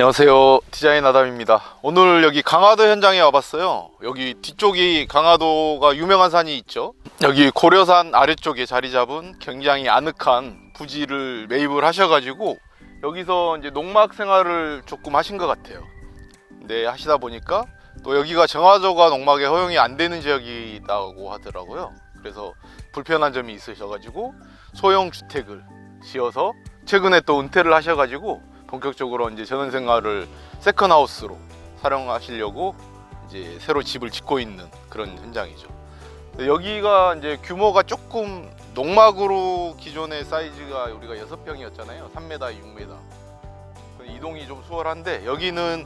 안녕하세요. 디자인 아담입니다. 오늘 여기 강화도 현장에 와봤어요. 여기 뒤쪽이 강화도가 유명한 산이 있죠? 여기 고려산 아래쪽에 자리 잡은 굉장히 아늑한 부지를 매입을 하셔가지고 여기서 이제 농막 생활을 조금 하신 것 같아요. 근데 하시다 보니까 또 여기가 정화조가 농막에 허용이 안 되는 지역이라고 하더라고요. 그래서 불편한 점이 있으셔가지고 소형 주택을 지어서 최근에 또 은퇴를 하셔가지고 본격적으로 이제 전원 생활을 세컨 하우스로 사용하시려고 이제 새로 집을 짓고 있는 그런 현장이죠. 여기가 이제 규모가 조금 농막으로 기존의 사이즈가 우리가 6평이었잖아요. 3m, 6m. 이동이 좀 수월한데 여기는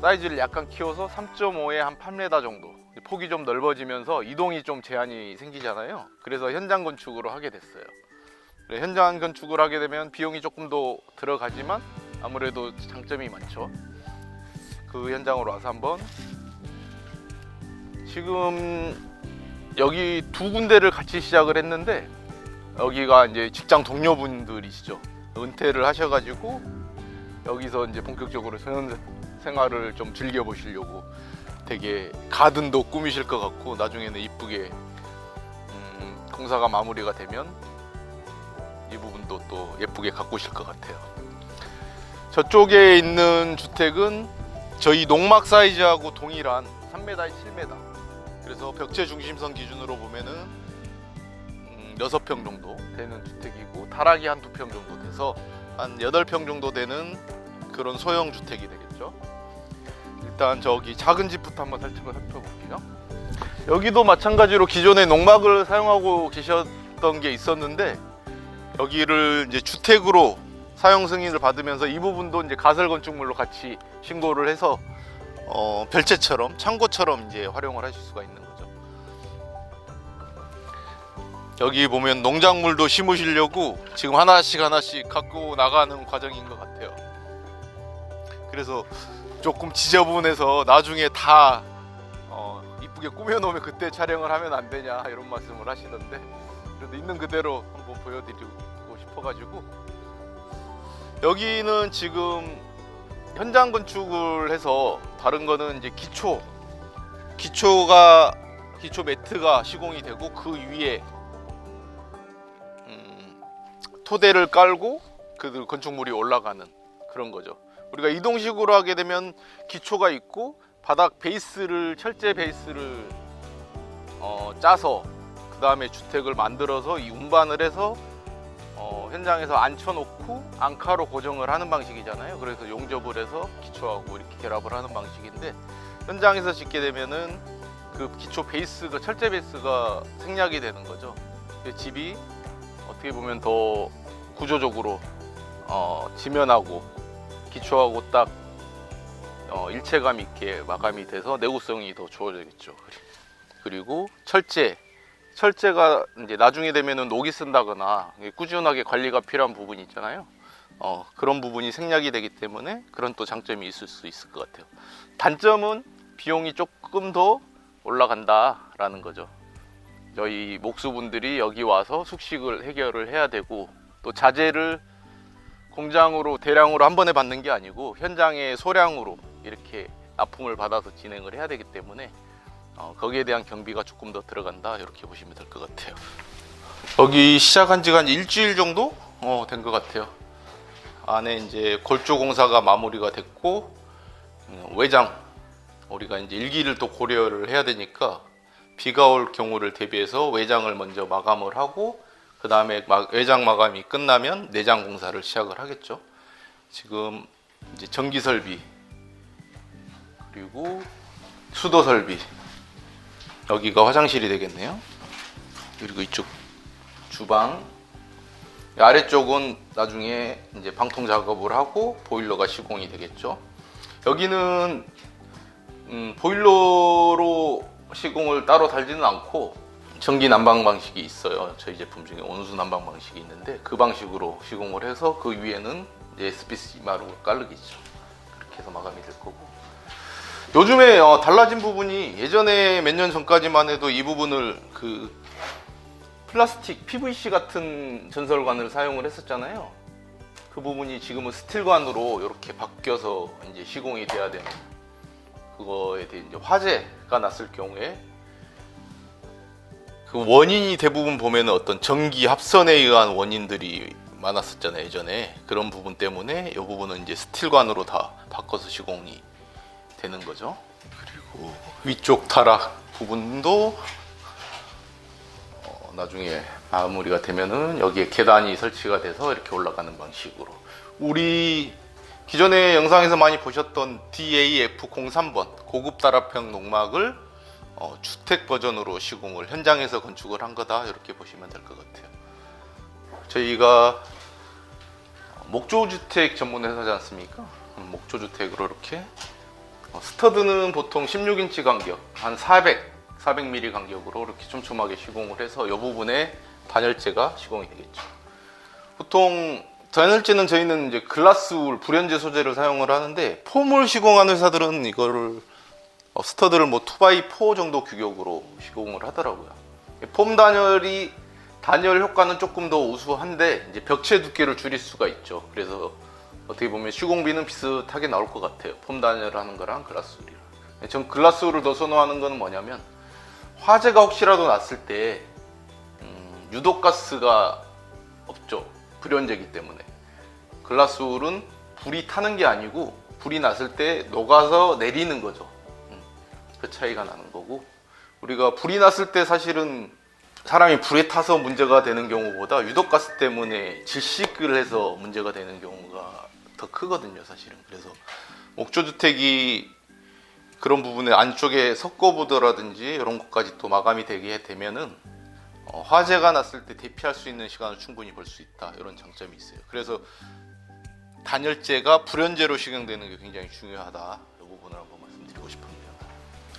사이즈를 약간 키워서 3.5에 한 8m 정도. 폭이 좀 넓어지면서 이동이 좀 제한이 생기잖아요. 그래서 현장 건축으로 하게 됐어요. 그래, 현장 건축을 하게 되면 비용이 조금 더 들어가지만 아무래도 장점이 많죠. 그 현장으로 와서 한번 지금 여기 두 군데를 같이 시작을 했는데 여기가 이제 직장 동료분들이시죠. 은퇴를 하셔가지고 여기서 이제 본격적으로 생활을 좀 즐겨 보시려고 되게 가든도 꾸미실 것 같고 나중에는 이쁘게 음, 공사가 마무리가 되면 이 부분도 또 예쁘게 가꾸실 것 같아요. 저쪽에 있는 주택은 저희 농막 사이즈하고 동일한 3m에 7m. 그래서 벽체 중심선 기준으로 보면은 음, 6평 정도 되는 주택이고 타락이 한 2평 정도 돼서 한 8평 정도 되는 그런 소형 주택이 되겠죠. 일단 저기 작은 집부터 한번 살짝 살펴볼게요. 여기도 마찬가지로 기존에 농막을 사용하고 계셨던 게 있었는데 여기를 이제 주택으로 사용 승인을 받으면서 이 부분도 이제 가설 건축물로 같이 신고를 해서 어, 별채처럼 창고처럼 이제 활용을 하실 수가 있는 거죠. 여기 보면 농작물도 심으시려고 지금 하나씩 하나씩 갖고 나가는 과정인 것 같아요. 그래서 조금 지저분해서 나중에 다 어, 이쁘게 꾸며놓으면 그때 촬영을 하면 안 되냐 이런 말씀을 하시던데 그래도 있는 그대로 한번 보여드리고 싶어가지고 여기는 지금 현장 건축을 해서 다른 거는 이제 기초 기초가 기초 매트가 시공이 되고 그 위에 음, 토대를 깔고 그 건축물이 올라가는 그런 거죠. 우리가 이동식으로 하게 되면 기초가 있고 바닥 베이스를 철제 베이스를 어, 짜서 그 다음에 주택을 만들어서 이 운반을 해서 어, 현장에서 앉혀놓고 앙카로 고정을 하는 방식이잖아요. 그래서 용접을 해서 기초하고 이렇게 결합을 하는 방식인데 현장에서 짓게 되면은 그 기초 베이스가 철제 베이스가 생략이 되는 거죠. 그 집이 어떻게 보면 더 구조적으로 어, 지면하고 기초하고 딱 어, 일체감 있게 마감이 돼서 내구성이 더 좋아지겠죠. 그리고 철제 철제가 이제 나중에 되면은 녹이 쓴다거나 꾸준하게 관리가 필요한 부분이 있잖아요. 어, 그런 부분이 생략이 되기 때문에 그런 또 장점이 있을 수 있을 것 같아요. 단점은 비용이 조금 더 올라간다라는 거죠. 저희 목수분들이 여기 와서 숙식을 해결을 해야 되고 또 자재를 공장으로 대량으로 한 번에 받는 게 아니고 현장에 소량으로 이렇게 납품을 받아서 진행을 해야 되기 때문에 어, 거기에 대한 경비가 조금 더 들어간다 이렇게 보시면 될 것 같아요. 여기 시작한 지가 한 일주일 정도 어, 된 것 같아요. 안에 이제 골조 공사가 마무리가 됐고 음, 외장 우리가 이제 일기를 또 고려를 해야 되니까 비가 올 경우를 대비해서 외장을 먼저 마감을 하고 그 다음에 외장 마감이 끝나면 내장 공사를 시작을 하겠죠. 지금 이제 전기 설비 그리고 수도 설비 여기가 화장실이 되겠네요. 그리고 이쪽 주방 아래쪽은 나중에 이제 방통 작업을 하고 보일러가 시공이 되겠죠. 여기는 음, 보일러로 시공을 따로 달지는 않고 전기 난방 방식이 있어요. 저희 제품 중에 온수 난방 방식이 있는데 그 방식으로 시공을 해서 그 위에는 이제 SPC마로 깔르기죠. 그렇게 해서 마감이 될 거고. 요즘에 어, 달라진 부분이 예전에 몇 년 전까지만 해도 이 부분을 그 플라스틱 PVC 같은 전설관을 사용을 했었잖아요. 그 부분이 지금은 스틸관으로 이렇게 바뀌어서 이제 시공이 돼야 되는 그거에 대해 이제 화재가 났을 경우에 그 원인이 대부분 보면은 어떤 전기 합선에 의한 원인들이 많았었잖아요 예전에 그런 부분 때문에 이 부분은 이제 스틸관으로 다 바꿔서 시공이 되는 거죠 그리고 위쪽 타락 부분도 어, 나중에 마무리가 되면은 여기에 계단이 설치가 돼서 이렇게 올라가는 방식으로 우리 기존의 영상에서 많이 보셨던 DAF03번 고급 다락형 농막을 어, 주택 버전으로 시공을 현장에서 건축을 한 거다 이렇게 보시면 될 것 같아요. 저희가 목조 주택 전문 회사지 않습니까? 음, 목조 주택으로 이렇게 어, 스터드는 보통 16인치 간격 한 400, 400mm 간격으로 이렇게 촘촘하게 시공을 해서 이 부분에 단열재가 시공이 되겠죠. 보통 단열재는 저희는 이제 글라스 울 불연재 소재를 사용을 하는데 폼을 시공하는 회사들은 이거를 어, 스터드를 뭐 2x4 정도 규격으로 시공을 하더라고요. 폼 단열이 단열 효과는 조금 더 우수한데 이제 벽체 두께를 줄일 수가 있죠. 그래서 어떻게 보면 시공비는 비슷하게 나올 것 같아요. 폼 단열하는 거랑 글라스울이랑. 전 글라스울을 더 선호하는 거는 뭐냐면 화재가 혹시라도 났을 때 음, 유독가스가 없죠. 불연재기 때문에. 글라스울은 불이 타는 게 아니고 불이 났을 때 녹아서 내리는 거죠. 음, 그 차이가 나는 거고 우리가 불이 났을 때 사실은 사람이 불에 타서 문제가 되는 경우보다 유독가스 때문에 질식을 해서 문제가 되는 경우가 더 크거든요, 사실은. 그래서 목조주택이 그런 부분에 안쪽에 석고보드라든지 이런 것까지 또 마감이 되게 되면은 어, 화재가 났을 때 대피할 수 있는 시간을 충분히 벌 수 있다 이런 장점이 있어요. 그래서 단열재가 불연재로 시공되는 게 굉장히 중요하다 이 부분을 한번 말씀드리고 싶었네요.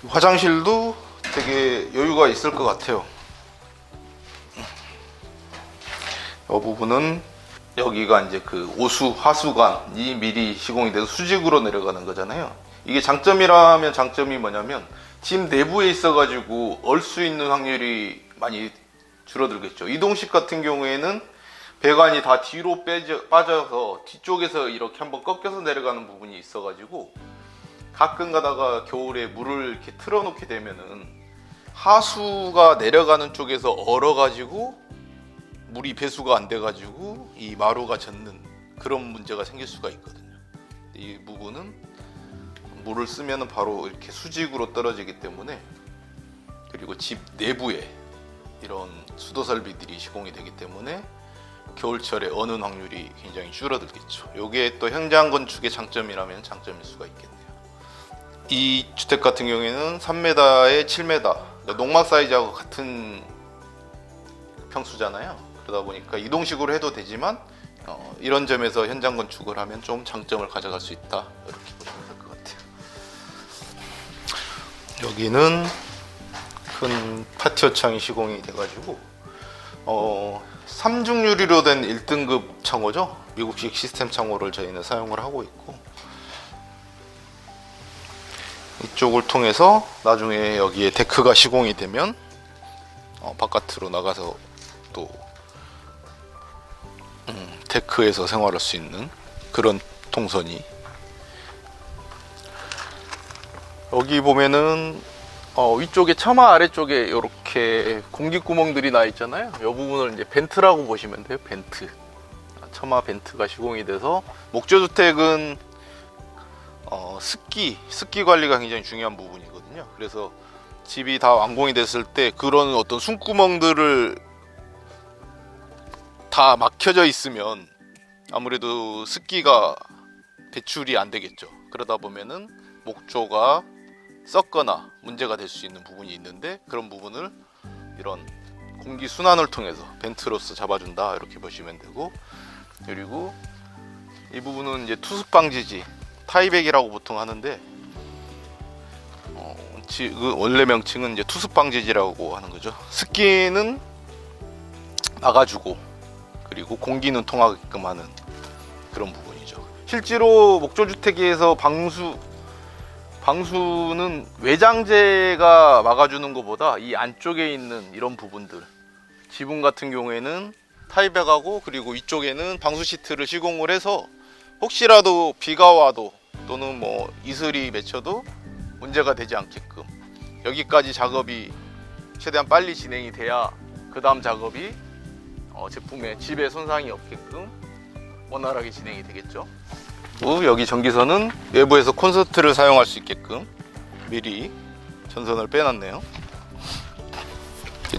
화장실도 되게 여유가 있을 것 같아요. 이 부분은 여기가 이제 그 오수 하수관이 미리 시공이 돼서 수직으로 내려가는 거잖아요. 이게 장점이라면 장점이 뭐냐면 집 내부에 있어가지고 얼 수 있는 확률이 많이 줄어들겠죠. 이동식 같은 경우에는 배관이 다 뒤로 빼져, 빠져서 뒤쪽에서 이렇게 한번 꺾여서 내려가는 부분이 있어가지고 가끔 가다가 겨울에 물을 이렇게 틀어놓게 되면은 하수가 내려가는 쪽에서 얼어가지고 물이 배수가 안 돼가지고 이 마루가 젖는 그런 문제가 생길 수가 있거든요. 이 부분은 물을 쓰면은 바로 이렇게 수직으로 떨어지기 때문에 그리고 집 내부에 이런 수도 설비들이 시공이 되기 때문에 겨울철에 어는 확률이 굉장히 줄어들겠죠. 이게 또 현장 건축의 장점이라면 장점일 수가 있겠네요. 이 주택 같은 경우에는 3m에 7m, 농막 사이즈하고 같은 평수잖아요. 그러다 보니까 이동식으로 해도 되지만 어, 이런 점에서 현장 건축을 하면 좀 장점을 가져갈 수 있다 이렇게 보시면 될 것 같아요. 여기는 큰 파티오 창이 시공이 돼가지고 어, 삼중 유리로 된 1등급 창호죠. 미국식 시스템 창호를 저희는 사용을 하고 있고 이쪽을 통해서 나중에 여기에 데크가 시공이 되면 어, 바깥으로 나가서 또 음, 데크에서 생활할 수 있는 그런 동선이 여기 보면은 어, 위쪽에 처마 아래쪽에 이렇게 공기 구멍들이 나 있잖아요. 이 부분을 이제 벤트라고 보시면 돼요. 벤트. 처마 벤트가 시공이 돼서 목조주택은 어, 습기, 습기 관리가 굉장히 중요한 부분이거든요. 그래서 집이 다 완공이 됐을 때 그런 어떤 숨구멍들을 다 막혀져 있으면 아무래도 습기가 배출이 안 되겠죠. 그러다 보면은 목조가 썩거나 문제가 될 수 있는 부분이 있는데 그런 부분을 이런 공기 순환을 통해서 벤트로서 잡아준다 이렇게 보시면 되고 그리고 이 부분은 이제 투습 방지지 타이백이라고 보통 하는데 어, 지- 그 원래 명칭은 이제 투습 방지지라고 하는 거죠. 습기는 막아주고 그리고 공기는 통하게끔 하는 그런 부분이죠. 실제로 목조주택에서 방수 방수는 외장재가 막아주는 것보다 이 안쪽에 있는 이런 부분들 지붕 같은 경우에는 타이백하고 그리고 이쪽에는 방수 시트를 시공을 해서 혹시라도 비가 와도 또는 뭐 이슬이 맺혀도 문제가 되지 않게끔 여기까지 작업이 최대한 빨리 진행이 돼야 그 다음 작업이 어, 제품의 집에 손상이 없게끔 원활하게 진행이 되겠죠. 여기 전기선은 외부에서 콘서트를 사용할 수 있게끔 미리 전선을 빼놨네요.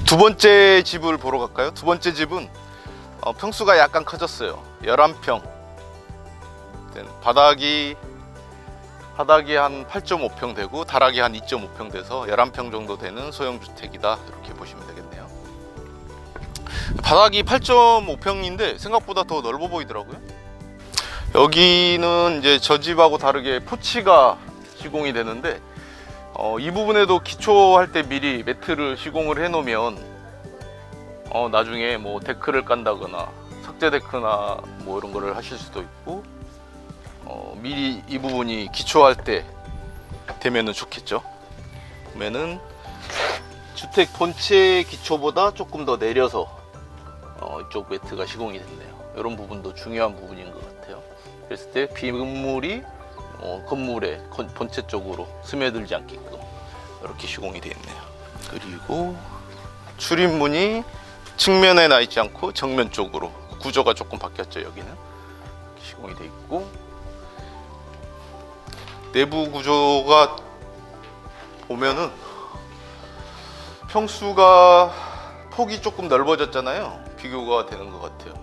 두 번째 집을 보러 갈까요? 두 번째 집은 어, 평수가 약간 커졌어요. 11평. 바닥이 바닥이 한 8.5평 되고 다락이 한 2.5평 돼서 11평 정도 되는 소형 주택이다. 이렇게 보시면 되겠네요. 바닥이 8.5평인데 생각보다 더 넓어 보이더라고요. 여기는 이제 저 집하고 다르게 포치가 시공이 되는데 어, 이 부분에도 기초할 때 미리 매트를 시공을 해 놓으면 어, 나중에 뭐 데크를 깐다거나 석재 데크나 뭐 이런 거를 하실 수도 있고 어, 미리 이 부분이 기초할 때 되면은 좋겠죠. 그러면은 주택 본체 기초보다 조금 더 내려서 어, 이쪽 매트가 시공이 됐네요. 이런 부분도 중요한 부분인 것 같아요. 그랬을 때 비물이 어, 건물의 건- 본체 쪽으로 스며들지 않게끔 이렇게 시공이 되어 있네요. 그리고 출입문이 측면에 나 있지 않고 정면 쪽으로 구조가 조금 바뀌었죠 여기는 시공이 되어 있고 내부 구조가 보면은 평수가 폭이 조금 넓어졌잖아요 비교가 되는 것 같아요.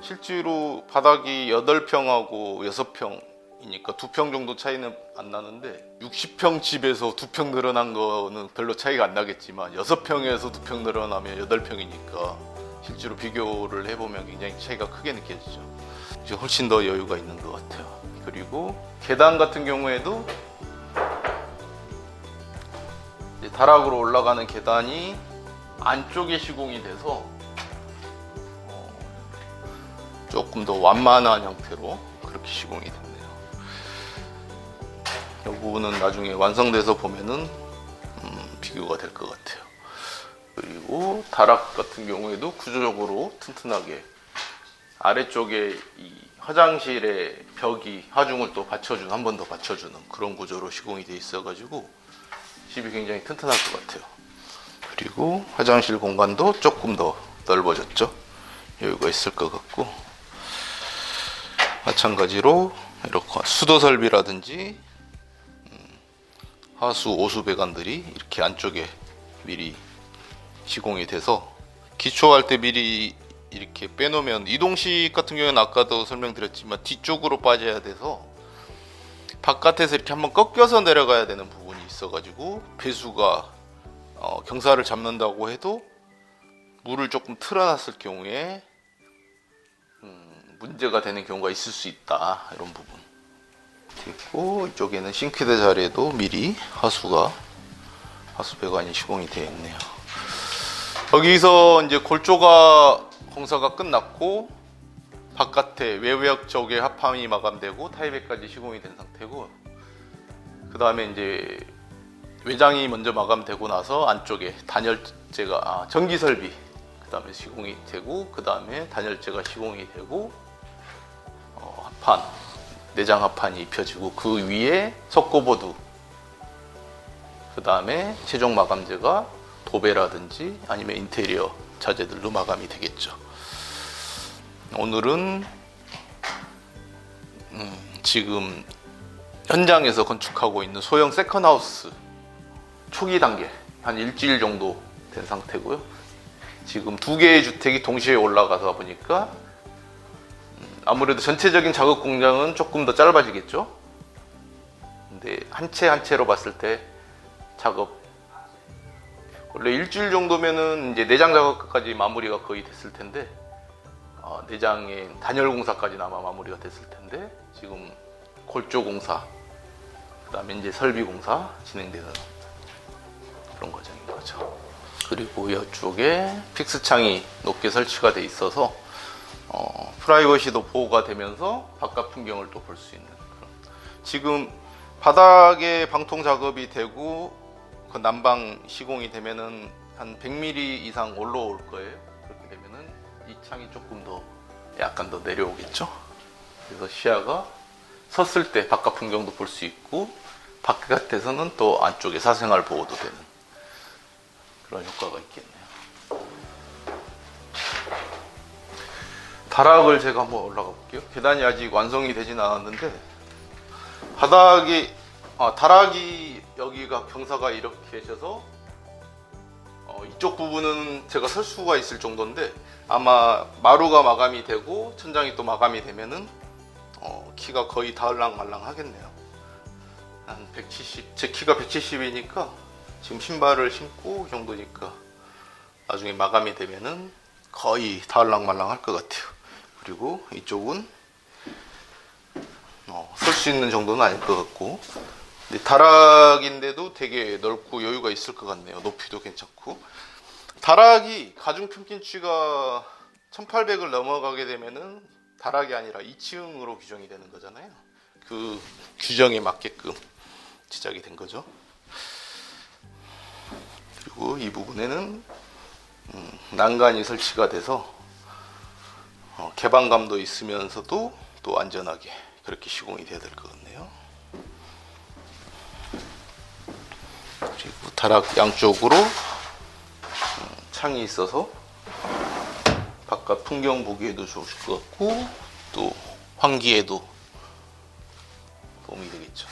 실제로 바닥이 8평하고 6평이니까 2평 정도 차이는 안 나는데 60평 집에서 2평 늘어난 거는 별로 차이가 안 나겠지만 6평에서 2평 늘어나면 8평이니까 실제로 비교를 해보면 굉장히 차이가 크게 느껴지죠. 이제 훨씬 더 여유가 있는 것 같아요. 그리고 계단 같은 경우에도 이제 다락으로 올라가는 계단이 안쪽에 시공이 돼서 조금 더 완만한 형태로 그렇게 시공이 됐네요. 이 부분은 나중에 완성돼서 보면은 음, 비교가 될 것 같아요. 그리고 다락 같은 경우에도 구조적으로 튼튼하게 아래쪽에 이 화장실의 벽이 하중을 또 받쳐주는 한번 더 받쳐주는 그런 구조로 시공이 돼 있어가지고 집이 굉장히 튼튼할 것 같아요. 그리고 화장실 공간도 조금 더 넓어졌죠. 여유가 있을 것 같고 마찬가지로 이렇게 수도 설비라든지 음, 하수 오수 배관들이 이렇게 안쪽에 미리 시공이 돼서 기초할 때 미리 이렇게 빼놓으면 이동식 같은 경우는 아까도 설명드렸지만 뒤쪽으로 빠져야 돼서 바깥에서 이렇게 한번 꺾여서 내려가야 되는 부분이 있어가지고 배수가 어, 경사를 잡는다고 해도 물을 조금 틀어놨을 경우에 문제가 되는 경우가 있을 수 있다 이런 부분. 있고 이쪽에는 싱크대 자리에도 미리 하수가 하수 배관이 시공이 되어 있네요. 여기서 이제 골조가 공사가 끝났고 바깥에 외벽 쪽에 합판이 마감되고 타이백까지 시공이 된 상태고 그 다음에 이제 외장이 먼저 마감되고 나서 안쪽에 단열재가 아, 전기 설비 그 다음에 시공이 되고 그 다음에 단열재가 시공이 되고 판 내장 합판이 입혀지고 그 위에 석고보드 그 다음에 최종 마감재가 도배라든지 아니면 인테리어 자재들로 마감이 되겠죠. 오늘은 음, 지금 현장에서 건축하고 있는 소형 세컨하우스 초기 단계 한 일주일 정도 된 상태고요. 지금 두 개의 주택이 동시에 올라가서 보니까 음, 아무래도 전체적인 작업 공장은 조금 더 짧아지겠죠. 근데 한 채 한 채로 봤을 때 작업 원래 일주일 정도면은 이제 내장 작업까지 마무리가 거의 됐을 텐데 어, 내장의 단열 공사까지 아마 마무리가 됐을 텐데 지금 골조 공사 그다음에 이제 설비 공사 진행되는 그런 과정인 거죠. 그리고 이쪽에 픽스 창이 높게 설치가 돼 있어서 어, 프라이버시도 보호가 되면서 바깥 풍경을 또 볼 수 있는 그런. 지금 바닥에 방통 작업이 되고 그 난방 시공이 되면은 한 100mm 이상 올라올 거예요. 그렇게 되면은 이 창이 조금 더 약간 더 내려오겠죠. 그래서 시야가 섰을 때 바깥 풍경도 볼 수 있고 바깥에서는 또 안쪽에 사생활 보호도 되는 그런 효과가 있겠네요. 다락을 제가 한번 올라가 볼게요. 계단이 아직 완성이 되진 않았는데 바닥이 아, 다락이 여기가 경사가 이렇게 계셔서 어, 이쪽 부분은 제가 설 수가 있을 정도인데 아마 마루가 마감이 되고 천장이 또 마감이 되면은 어, 키가 거의 닿을랑 말랑 하겠네요. 한 170, 제 키가 170이니까 지금 신발을 신고 이 정도니까 나중에 마감이 되면은 거의 닿을랑 말랑 할 것 같아요. 그리고 이쪽은 어, 설 수 있는 정도는 아닐 것 같고 다락인데도 되게 넓고 여유가 있을 것 같네요. 높이도 괜찮고 다락이 가중 평균치가 1800을 넘어가게 되면은 다락이 아니라 2층으로 규정이 되는 거잖아요. 그 규정에 맞게끔 제작이 된 거죠. 그리고 이 부분에는 음, 난간이 설치가 돼서 어, 개방감도 있으면서도 또 안전하게 그렇게 시공이 돼야 될 것 같네요. 그리고 다락 양쪽으로 음, 창이 있어서 바깥 풍경 보기에도 좋으실 것 같고 또 환기에도 도움이 되겠죠.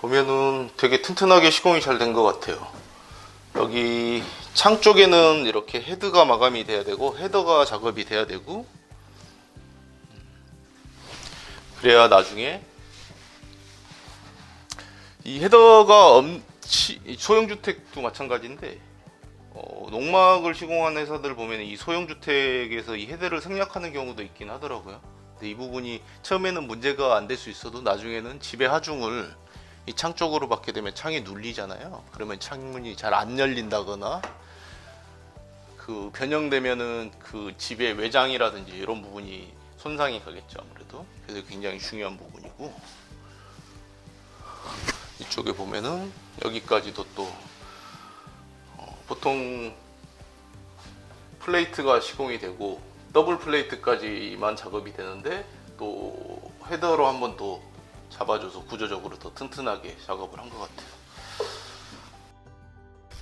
보면은 되게 튼튼하게 시공이 잘 된 것 같아요. 여기 창 쪽에는 이렇게 헤드가 마감이 돼야 되고 헤더가 작업이 돼야 되고 그래야 나중에 이 헤더가 소형주택도 마찬가지인데 어, 농막을 시공한 회사들 보면 이 소형주택에서 이 헤드를 생략하는 경우도 있긴 하더라고요. 근데 이 부분이 처음에는 문제가 안 될 수 있어도 나중에는 집의 하중을 이 창 쪽으로 받게 되면 창이 눌리잖아요. 그러면 창문이 잘 안 열린다거나 그 변형되면은 그 집의 외장이라든지 이런 부분이 손상이 가겠죠 아무래도. 그래서 굉장히 중요한 부분이고 이쪽에 보면은 여기까지도 또 어, 보통 플레이트가 시공이 되고 더블 플레이트까지만 작업이 되는데 또 헤더로 한번더 잡아줘서 구조적으로 더 튼튼하게 작업을 한 것 같아요.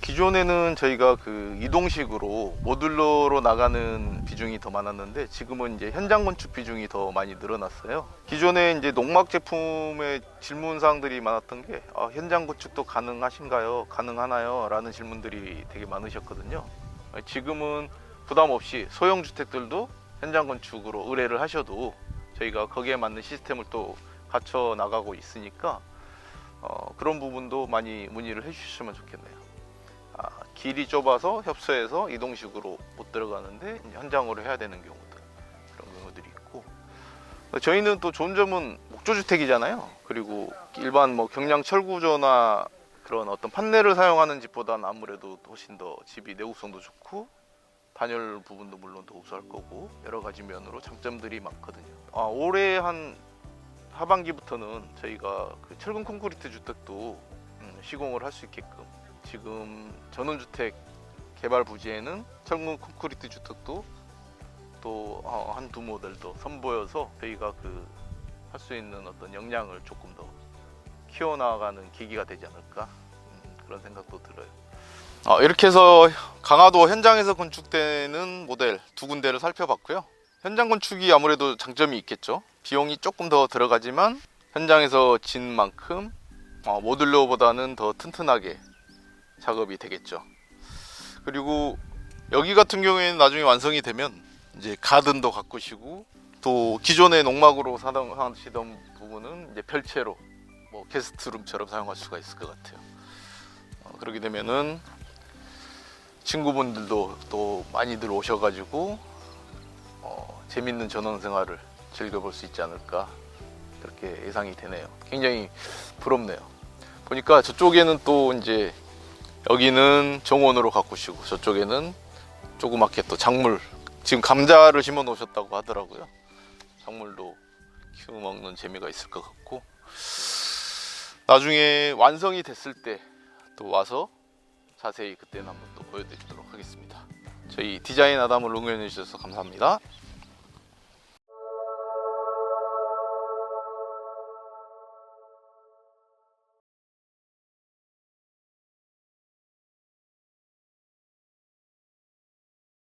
기존에는 저희가 그 이동식으로 모듈러로 나가는 비중이 더 많았는데 지금은 이제 현장 건축 비중이 더 많이 늘어났어요. 기존에 이제 농막 제품의 질문 사항들이 많았던 게 아, 현장 건축도 가능하신가요? 가능하나요? 라는 질문들이 되게 많으셨거든요. 지금은 부담 없이 소형 주택들도 현장 건축으로 의뢰를 하셔도 저희가 거기에 맞는 시스템을 또 갖춰 나가고 있으니까 어, 그런 부분도 많이 문의를 해주시면 좋겠네요. 아, 길이 좁아서 협소해서 이동식으로 못 들어가는데 현장으로 해야 되는 경우들 그런 경우들이 있고 저희는 또 좋은 점은 목조주택이잖아요. 그리고 일반 뭐 경량 철구조나 그런 어떤 판넬을 사용하는 집보다는 아무래도 훨씬 더 집이 내구성도 좋고 단열 부분도 물론 더 우수할 거고 여러 가지 면으로 장점들이 많거든요. 아, 올해 한 하반기부터는 저희가 그 철근 콘크리트 주택도 음, 시공을 할 수 있게끔 지금 전원주택 개발 부지에는 철근 콘크리트 주택도 또 한 두 모델 더 선보여서 저희가 그 할 수 있는 어떤 역량을 조금 더 키워나가는 계기가 되지 않을까 음, 그런 생각도 들어요. 어, 이렇게 해서 강화도 현장에서 건축되는 모델 두 군데를 살펴봤고요. 현장 건축이 아무래도 장점이 있겠죠. 비용이 조금 더 들어가지만 현장에서 진 만큼 어, 모듈러보다는 더 튼튼하게 작업이 되겠죠. 그리고 여기 같은 경우에는 나중에 완성이 되면 이제 가든도 가꾸시고 또 기존의 농막으로 사던 하시던 부분은 이제 별채로 뭐 게스트룸처럼 사용할 수가 있을 것 같아요. 어, 그렇게 되면은 친구분들도 또 많이들 오셔가지고 어, 재밌는 전원 생활을 즐겨볼 수 있지 않을까 그렇게 예상이 되네요. 굉장히 부럽네요. 보니까 저쪽에는 또 이제 여기는 정원으로 가꾸시고 저쪽에는 조그맣게 또 작물 지금 감자를 심어 놓으셨다고 하더라고요. 작물도 키워 먹는 재미가 있을 것 같고 나중에 완성이 됐을 때 또 와서 자세히 그때는 한번 또 보여드리도록 하겠습니다. 저희 디자인 아담을 응원해 주셔서 감사합니다.